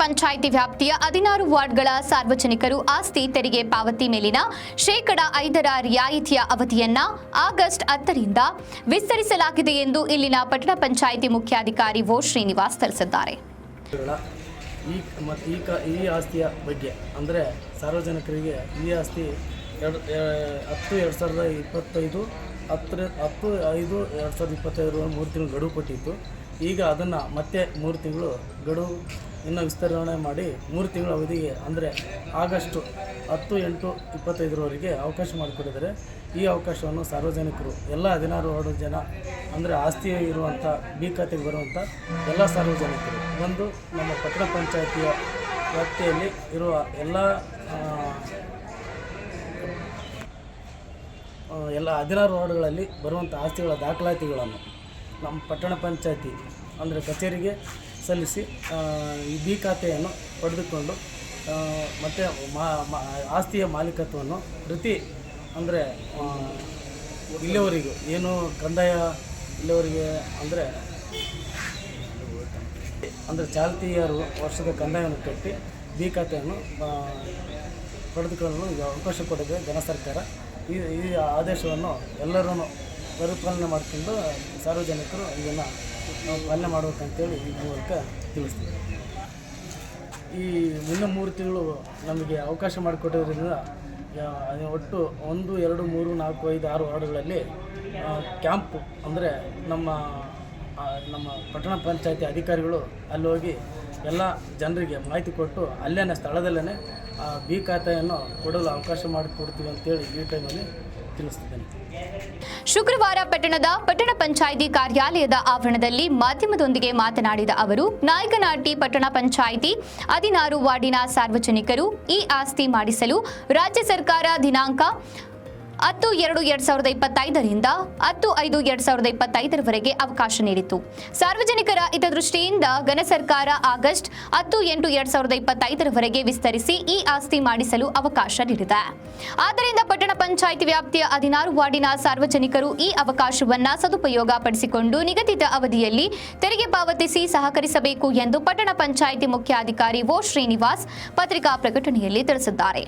ಪಂಚಾಯಿತಿ ವ್ಯಾಪ್ತಿಯ ಹದಿನಾರು ವಾರ್ಡ್ಗಳ ಸಾರ್ವಜನಿಕರು ಆಸ್ತಿ ತೆರಿಗೆ ಪಾವತಿ ಮೇಲಿನ ಶೇಕಡ ಐದರ ರಿಯಾಯಿತಿಯ ಅವಧಿಯನ್ನ ಆಗಸ್ಟ್ ಹತ್ತರಿಂದ ವಿಸ್ತರಿಸಲಾಗಿದೆ ಎಂದು ಇಲ್ಲಿನ ಪಟ್ಟಣ ಪಂಚಾಯಿತಿ ಮುಖ್ಯಾಧಿಕಾರಿ ಓ ಶ್ರೀನಿವಾಸ್ ತಿಳಿಸಿದ್ದಾರೆ. ಈ ಆಸ್ತಿಯ ಬಗ್ಗೆ ಅಂದರೆ ಸಾರ್ವಜನಿಕರಿಗೆ ಈ ಆಸ್ತಿ ಹತ್ತು ಎರಡು ಸಾವಿರದ ಇಪ್ಪತ್ತೈದು ಹತ್ತರ ಹತ್ತು, ಐದು, ಎರಡು ಸಾವಿರದ ಇಪ್ಪತ್ತೈದರ ಮೂರು ತಿಂಗಳು ಗಡುವು ಕೊಟ್ಟಿತ್ತು. ಈಗ ಅದನ್ನು ಮತ್ತೆ ಮೂರು ತಿಂಗಳು ಗಡುವು ಇನ್ನೂ ವಿಸ್ತರಣೆ ಮಾಡಿ ಮೂರು ತಿಂಗಳ ಅವಧಿಗೆ ಅಂದರೆ ಆಗಸ್ಟು ಹತ್ತು, ಎಂಟು, ಇಪ್ಪತ್ತೈದರವರೆಗೆ ಅವಕಾಶ ಮಾಡಿಕೊಟ್ಟಿದ್ದಾರೆ. ಈ ಅವಕಾಶವನ್ನು ಸಾರ್ವಜನಿಕರು, ಎಲ್ಲ ಹದಿನಾರು ಎರಡು ಜನ ಅಂದರೆ ಆಸ್ತಿ ಇರುವಂಥ ಬಿ ಖಾತೆಗೆ ಬರುವಂಥ ಎಲ್ಲ ಸಾರ್ವಜನಿಕರು, ಬಂದು ನಮ್ಮ ಪಟ್ಟಣ ಪಂಚಾಯಿತಿಯ ವ್ಯಾಪ್ತಿಯಲ್ಲಿ ಇರುವ ಎಲ್ಲ ಎಲ್ಲ ಹದಿನಾರು ವಾರ್ಡ್ಗಳಲ್ಲಿ ಬರುವಂಥ ಆಸ್ತಿಗಳ ದಾಖಲಾತಿಗಳನ್ನು ನಮ್ಮ ಪಟ್ಟಣ ಪಂಚಾಯತಿ, ಅಂದರೆ ಕಚೇರಿಗೆ ಸಲ್ಲಿಸಿ ಈ ಬಿ ಖಾತೆಯನ್ನು ಪಡೆದುಕೊಂಡು ಮತ್ತು ಆಸ್ತಿಯ ಮಾಲೀಕತ್ವವನ್ನು ಪ್ರತಿ, ಅಂದರೆ ಇಲ್ಲಿವರೆಗೂ ಏನು ಕಂದಾಯ ಇಲ್ಲಿವರೆಗೆ, ಅಂದರೆ ಅಂದರೆ ಚಾಲ್ತಿಯರು ವರ್ಷದ ಕಂದಾಯವನ್ನು ಕಟ್ಟಿ ಬಿ ಖಾತೆಯನ್ನು ಪಡೆದುಕೊಳ್ಳಲು ಅವಕಾಶ ಕೊಡಿದೆ ಜನ ಸರ್ಕಾರ ಈ ಈ ಆದೇಶವನ್ನು ಎಲ್ಲರೂ ಪರಿಪಾಲನೆ ಮಾಡಿಕೊಂಡು ಸಾರ್ವಜನಿಕರು ಇದನ್ನು ನಾವು ಪಾಲನೆ ಮಾಡಬೇಕಂತೇಳಿ ಈ ಮೂಲಕ ತಿಳಿಸ್ತೀವಿ. ಈ ಮುನ್ನ ಮೂರು ತಿಂಗಳು ನಮಗೆ ಅವಕಾಶ ಮಾಡಿಕೊಟ್ಟಿರೋದ್ರಿಂದ ಒಟ್ಟು ಒಂದು, ಎರಡು, ಮೂರು, ನಾಲ್ಕು, ಐದು, ಆರು ವಾರ್ಡ್ಗಳಲ್ಲಿ ಕ್ಯಾಂಪ್ ಅಂದರೆ ನಮ್ಮ ನಮ್ಮ ಪಟ್ಟಣ ಪಂಚಾಯತಿ ಅಧಿಕಾರಿಗಳು ಅಲ್ಲಿ ಹೋಗಿ ಎಲ್ಲ ಜನರಿಗೆ ಮಾಹಿತಿ ಕೊಟ್ಟು ಅಲ್ಲೇ ಸ್ಥಳದಲ್ಲೇ ಬಿ ಖಾತೆಯನ್ನು ಕೊಡಲು ಅವಕಾಶ ಮಾಡಿಕೊಡ್ತೀವಿ ಅಂತೇಳಿ ಈ ಟೈಮಲ್ಲಿ ತಿಳಿಸ್ತಿದ್ದೇನೆ. ಶುಕ್ರವಾರ ಪಟ್ಟಣದ ಪಟ್ಟಣ ಪಂಚಾಯಿತಿ ಕಾರ್ಯಾಲಯದ ಆವರಣದಲ್ಲಿ ಮಾಧ್ಯಮದೊಂದಿಗೆ ಮಾತನಾಡಿದ ಅವರು, ನಾಯಕನಾಟಿ ಪಟ್ಟಣ ಪಂಚಾಯಿತಿ ಹದಿನಾರು ವಾರ್ಡಿನ ಸಾರ್ವಜನಿಕರು ಈ ಆಸ್ತಿ ಮಾಡಿಸಲು ರಾಜ್ಯ ಸರ್ಕಾರ ದಿನಾಂಕ ಹತ್ತು ಎರಡು ಎರಡ್ ಸಾವಿರದ ಇಪ್ಪತ್ತೈದರಿಂದ ಹತ್ತು ಐದು ಎರಡ್ ಸಾವಿರದ ಇಪ್ಪತ್ತೈದರವರೆಗೆ ಅವಕಾಶ ನೀಡಿತು ಸಾರ್ವಜನಿಕರ ಹಿತದೃಷ್ಟಿಯಿಂದ ಘನ ಸರ್ಕಾರ ಆಗಸ್ಟ್ ಹತ್ತು ಎಂಟು ಎರಡ್ ಸಾವಿರದ ಇಪ್ಪತ್ತೈದರವರೆಗೆ ವಿಸ್ತರಿಸಿ ಈ ಆಸ್ತಿ ಮಾಡಿಸಲು ಅವಕಾಶ ನೀಡಿದೆ. ಆದ್ದರಿಂದ ಪಟ್ಟಣ ಪಂಚಾಯಿತಿ ವ್ಯಾಪ್ತಿಯ ಹದಿನಾರು ವಾರ್ಡಿನ ಸಾರ್ವಜನಿಕರು ಈ ಅವಕಾಶವನ್ನ ಸದುಪಯೋಗ ಪಡಿಸಿಕೊಂಡು ನಿಗದಿತ ಅವಧಿಯಲ್ಲಿ ತೆರಿಗೆ ಪಾವತಿಸಿ ಸಹಕರಿಸಬೇಕು ಎಂದು ಪಟ್ಟಣ ಪಂಚಾಯಿತಿ ಮುಖ್ಯಾಧಿಕಾರಿ ಓ ಶ್ರೀನಿವಾಸ್ ಪತ್ರಿಕಾ ಪ್ರಕಟಣೆಯಲ್ಲಿ ತಿಳಿಸಿದ್ದಾರೆ.